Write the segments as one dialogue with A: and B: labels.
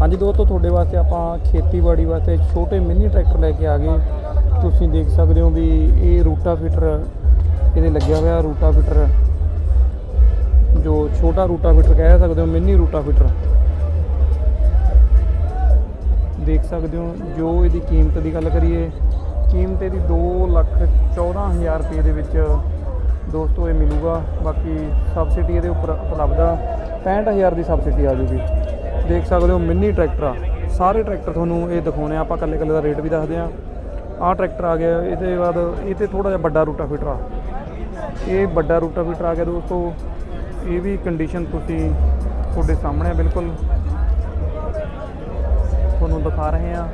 A: ਹਾਂਜੀ, ਦੋਸਤੋ, ਤੁਹਾਡੇ ਵਾਸਤੇ ਆਪਾਂ ਖੇਤੀਬਾੜੀ ਵਾਸਤੇ ਛੋਟੇ ਮਿੰਨੀ ਟਰੈਕਟਰ ਲੈ ਕੇ ਆ ਗਏ। ਤੁਸੀਂ ਦੇਖ ਸਕਦੇ ਹੋ ਵੀ ਇਹ ਰੂਟਾਵੀਟਰ ਇਹਦੇ ਲੱਗਿਆ ਹੋਇਆ ਰੂਟਾਵੀਟਰ ਜੋ ਛੋਟਾ ਰੂਟਾਵੀਟਰ ਕਹਿ ਸਕਦੇ ਹੋ, ਮਿੰਨੀ ਰੂਟਾਵੀਟਰ ਦੇਖ ਸਕਦੇ ਹੋ, ਜੋ ਇਹਦੀ ਕੀਮਤ ਦੀ ਗੱਲ ਕਰੀਏ, ਕੀਮਤ ਇਹਦੀ 2 ਲੱਖ 14000 ਰੁਪਏ ਦੇ ਵਿੱਚ ਦੋਸਤੋ ਇਹ ਮਿਲੂਗਾ। ਬਾਕੀ ਸਬਸਿਡੀ ਇਹਦੇ ਉੱਪਰ ਉਪਲਬਧ ਆ। 65000 ਦੀ ਸਬਸਿਡੀ ਆ ਜੂਗੀ। ਦੇਖ ਸਕਦੇ ਹੋ ਮਿੰਨੀ ਟਰੈਕਟਰ ਆ। ਸਾਰੇ ਟਰੈਕਟਰ ਤੁਹਾਨੂੰ ਇਹ ਦਿਖਾਉਣੇ ਆ। ਆਪਾਂ ਇਕੱਲੇ ਇਕੱਲੇ ਦਾ ਰੇਟ ਵੀ ਦੱਸਦੇ ਆ। ਆਹ ਟਰੈਕਟਰ ਆ ਗਿਆ, ਇਹਦੇ ਬਾਅਦ ਇਹ ਤੇ ਥੋੜਾ ਜਿਹਾ ਵੱਡਾ ਰੂਟਾਵੀਟਰ ਆ। ਇਹ ਵੱਡਾ ਰੂਟਾਵੀਟਰ ਆ ਗਿਆ ਦੋਸਤੋ। ਇਹ ਵੀ ਕੰਡੀਸ਼ਨ ਤੁਸੀਂ ਤੁਹਾਡੇ ਸਾਹਮਣੇ ਆ, ਬਿਲਕੁਲ। ਤੁਹਾਨੂੰ ਦਿਖਾ ਰਹੇ ਆ।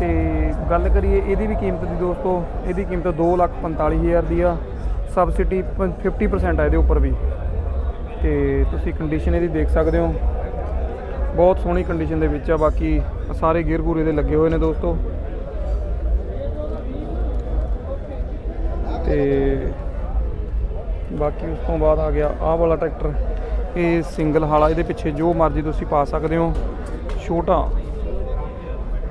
A: ਤੇ ਗੱਲ ਕਰੀਏ ਇਹਦੀ ਵੀ ਕੀਮਤ ਦੀ ਦੋਸਤੋ, ਇਹਦੀ ਕੀਮਤ 245000 ਦੀ ਆ। ਸਬਸਿਡੀ 50% ਆ ਇਹਦੇ ਉੱਪਰ ਵੀ। ਤੇ ਤੁਸੀਂ ਕੰਡੀਸ਼ਨ ਇਹਦੀ ਦੇਖ ਸਕਦੇ ਹੋ। ਬਹੁਤ ਸੋਹਣੀ ਕੰਡੀਸ਼ਨ ਦੇ ਵਿੱਚ ਆ, ਬਾਕੀ ਸਾਰੇ ਗੇਅਰ ਗੂਰ ਇਹਦੇ ਲੱਗੇ ਹੋਏ ਨੇ ਦੋਸਤੋ। ਤੇ ਬਾਕੀ ਉਸ ਤੋਂ ਬਾਅਦ ਆ ਗਿਆ ਆਹ ਵਾਲਾ ਟਰੈਕਟਰ ਇਹ ਸਿੰਗਲ ਹਾਲਾ, ਇਹਦੇ ਪਿੱਛੇ ਜੋ ਮਰਜ਼ੀ ਤੁਸੀਂ ਪਾ ਸਕਦੇ ਹੋ। ਛੋਟਾ।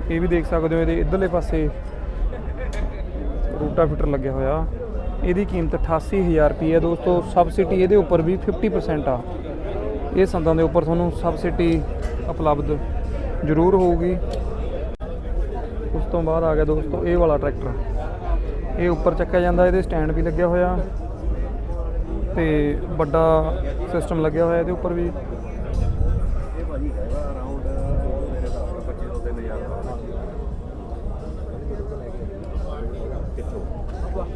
A: ਇਹ ਵੀ ਦੇਖ ਸਕਦੇ ਹੋ, ਇਹਦੇ ਇਧਰਲੇ ਪਾਸੇ ਰੂਟਾ ਰੂਟਾਵੀਟਰ ਲੱਗਿਆ ਹੋਇਆ। ਇਹਦੀ ਕੀਮਤ 88000 ਰੁਪਏ ਹੈ ਦੋਸਤੋ। ਸਬਸਿਡੀ ਇਹਦੇ ਉੱਪਰ ਵੀ 50% ਆ। ਇਹ ਸੰਦਾਂ ਦੇ ਉੱਪਰ ਤੁਹਾਨੂੰ ਸਬਸਿਡੀ ਉਪਲਬਧ ਜ਼ਰੂਰ ਹੋਊਗੀ। ਉਸ ਤੋਂ ਬਾਅਦ ਆ ਗਿਆ ਦੋਸਤੋ, ਇਹ ਵਾਲਾ ਟਰੈਕਟਰ। ਇਹ ਉੱਪਰ ਚੱਕਿਆ ਜਾਂਦਾ, ਇਹਦੇ ਸਟੈਂਡ ਵੀ ਲੱਗਿਆ ਹੋਇਆ। ਤੇ ਵੱਡਾ ਸਿਸਟਮ ਲੱਗਿਆ ਹੋਇਆ ਇਹਦੇ ਉੱਪਰ ਵੀ।
B: ਇਹ ਭਾਜੀ ਹੈਗਾ ਅਰਾਊਂਡ ਮੇਰੇ ਹਿਸਾਬ ਨਾਲ 25 ਤੋਂ 3000 ਦਾ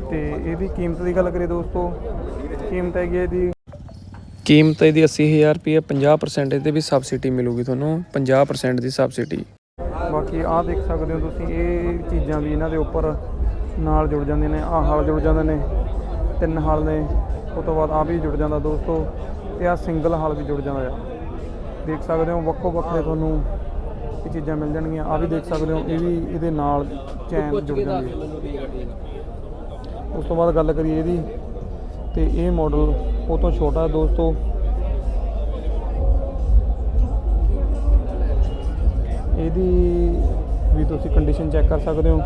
A: ਤੇ ਇਹਦੀ ਕੀਮਤ ਦੀ ਗੱਲ ਕਰੀਏ ਦੋਸਤੋ, ਕੀਮਤ ਹੈਗੀ ਹੈ ਇਹਦੀ ਕੀਮਤ ਇਹਦੀ 80000 ਰੁਪਏ 50% ਇਹਦੇ ਵੀ ਸਬਸਿਡੀ ਮਿਲੂਗੀ ਤੁਹਾਨੂੰ 50% ਦੀ ਸਬਸਿਡੀ ਬਾਕੀ ਆਹ ਦੇਖ ਸਕਦੇ ਹੋ ਤੁਸੀਂ, ਇਹ ਚੀਜ਼ਾਂ ਵੀ ਇਹਨਾਂ ਦੇ ਉੱਪਰ ਨਾਲ ਜੁੜ ਜਾਂਦੀਆਂ ਨੇ, ਆਹ ਹਾਲ ਜੁੜ ਜਾਂਦੇ ਨੇ, ਤਿੰਨ ਹਾਲ ਨੇ ਉਸ ਤੋਂ ਬਾਅਦ ਆ ਵੀ ਜੁੜ ਜਾਂਦਾ ਦੋਸਤੋ, ਤੇ ਆਹ ਸਿੰਗਲ ਹਾਲ ਵੀ ਜੁੜ ਜਾਂਦਾ ਆ। ਦੇਖ ਸਕਦੇ ਹੋ, ਵੱਖੋ ਵੱਖਰੇ ਤੁਹਾਨੂੰ ਇਹ ਚੀਜ਼ਾਂ ਮਿਲ ਜਾਣਗੀਆਂ ਆ ਵੀ ਦੇਖ ਸਕਦੇ ਹੋ, ਇਹ ਵੀ ਇਹਦੇ ਨਾਲ ਚੈਨ ਜੁੜ ਜਾਂਦੀ ਹੈ। ਉਸ ਤੋਂ ਬਾਅਦ ਗੱਲ ਕਰੀਏ ਇਹਦੀ, ਤੇ ਇਹ ਮਾਡਲ ਉਹ ਤੋਂ ਛੋਟਾ ਦੋਸਤੋ। ਇਹਦੀ ਵੀ ਤੁਸੀਂ ਕੰਡੀਸ਼ਨ ਚੈੱਕ ਕਰ ਸਕਦੇ ਹੋ।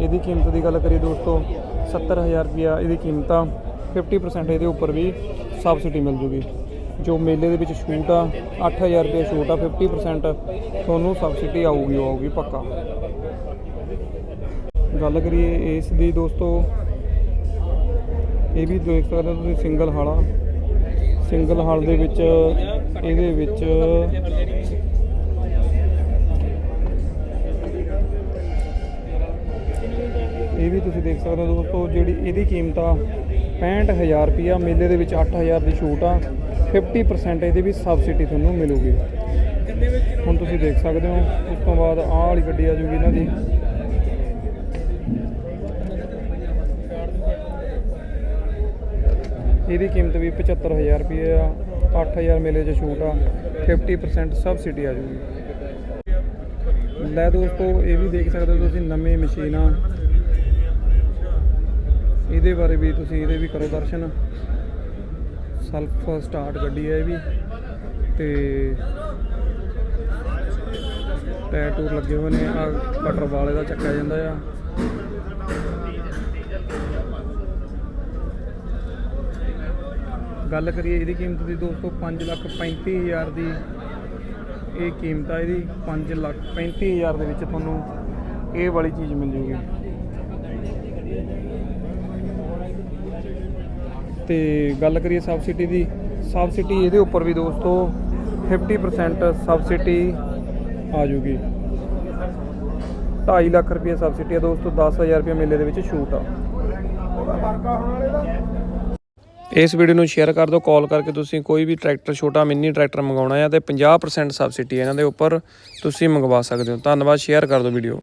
A: ਇਹਦੀ ਕੀਮਤ ਦੀ ਗੱਲ ਕਰੀਏ ਦੋਸਤੋ 70000 ਰੁਪਿਆ ਇਹਦੀ ਕੀਮਤ ਆ। 50% ਇਹਦੇ ਉੱਪਰ ਵੀ ਸਬਸਿਡੀ ਮਿਲ ਜੂਗੀ। ਜੋ ਮੇਲੇ ਦੇ ਵਿੱਚ ਛੂਟ ਆ 8000 ਰੁਪਏ ਛੂਟ ਆ 50% ਤੁਹਾਨੂੰ ਸਬਸਿਡੀ ਆਊਗੀ ਆਊਗੀ ਪੱਕਾ। ਗੱਲ ਕਰੀਏ ਇਸ ਦੀ ਦੋਸਤੋ ਇਹ ਵੀ ਦੇਖ ਸਕਦੇ ਹੋ ਤੁਸੀਂ ਸਿੰਗਲ ਹਾਲਾ। ਸਿੰਗਲ ਹਾਲ ਦੇ ਵਿੱਚ ਇਹਦੇ ਵਿੱਚ ਇਹ ਵੀ ਤੁਸੀਂ ਦੇਖ ਸਕਦੇ ਹੋ ਦੋਸਤੋ, ਜਿਹੜੀ ਇਹਦੀ ਕੀਮਤ ਆ 65000 ਰੁਪਿਆ ਮੇਲੇ ਦੇ ਵਿੱਚ 8000 ਦੀ ਛੂਟ ਆ। 50% ਇਹਦੇ ਵੀ ਸਬਸਿਡੀ ਤੁਹਾਨੂੰ ਮਿਲੂਗੀ। ਹੁਣ ਤੁਸੀਂ ਦੇਖ ਸਕਦੇ ਹੋ, ਉਸ ਤੋਂ ਬਾਅਦ ਆਹ ਵਾਲੀ ਗੱਡੀ ਆ ਜੂਗੀ ਇਹਨਾਂ ਦੀ। ਇਹਦੀ ਕੀਮਤ ਵੀ 75000 ਰੁਪਏ ਆ 8000 ਮੇਲੇ 'ਚ ਛੂਟ ਆ 50% ਸਬਸਿਡੀ ਆ ਜੂਗੀ। ਲੈ ਦੋਸਤੋ, ਇਹ ਵੀ ਦੇਖ ਸਕਦੇ ਹੋ ਤੁਸੀਂ ਨਵੀਂ ਮਸ਼ੀਨਾਂ ਇਹਦੇ ਬਾਰੇ ਵੀ ਤੁਸੀਂ ਇਹਦੇ ਵੀ ਕਰੋ ਦਰਸ਼ਨ। ਸੈਲਫ ਸਟਾਰਟ ਗੱਡੀ ਹੈ ਇਹ ਵੀ। ਤੇ ਟਾਇਰ ਟੂਰ ਲੱਗੇ ਹੋਏ ਨੇ ਆ ਕਟਰ ਵਾਲੇ ਦਾ ਚੱਕਿਆ ਜਾਂਦਾ ਆ। ਗੱਲ ਕਰੀਏ, ਇਹਦੀ ਕੀਮਤ ਦੀ ਦੋਸਤੋ 5 ਲੱਖ 35000 ਦੀ ਇਹ ਕੀਮਤ ਆ ਇਹਦੀ 5 ਲੱਖ 35000 ਦੇ ਵਿੱਚ ਤੁਹਾਨੂੰ ਇਹ ਵਾਲੀ ਚੀਜ਼ ਮਿਲ ਜੂਗੀ। ਤੇ ਗੱਲ ਕਰੀਏ ਸਬਸਿਡੀ ਦੀ ਸਬਸਿਡੀ ਇਹਦੇ ਉੱਪਰ ਵੀ ਦੋਸਤੋ 50% ਸਬਸਿਡੀ ਆ ਜੂਗੀ। 2.5 ਲੱਖ ਰੁਪਏ ਸਬਸਿਡੀ ਆ ਦੋਸਤੋ 10000 ਰੁਪਏ ਮੇਲੇ ਦੇ ਵਿੱਚ ਛੂਟ ਆ। ਇਸ ਵੀਡੀਓ ਨੂੰ ਸ਼ੇਅਰ ਕਰ ਦਿਓ, ਕਾਲ ਕਰਕੇ ਤੁਸੀਂ ਕੋਈ ਵੀ ਟਰੈਕਟਰ ਛੋਟਾ, ਮਿੰਨੀ ਟਰੈਕਟਰ ਮੰਗਵਾਉਣਾ ਹੈ ਤੇ 50% ਸਬਸਿਡੀ ਇਹਨਾਂ ਦੇ ਉੱਪਰ ਤੁਸੀਂ ਮੰਗਵਾ ਸਕਦੇ ਹੋ। ਧੰਨਵਾਦ, ਸ਼ੇਅਰ ਕਰ ਦਿਓ ਵੀਡੀਓ।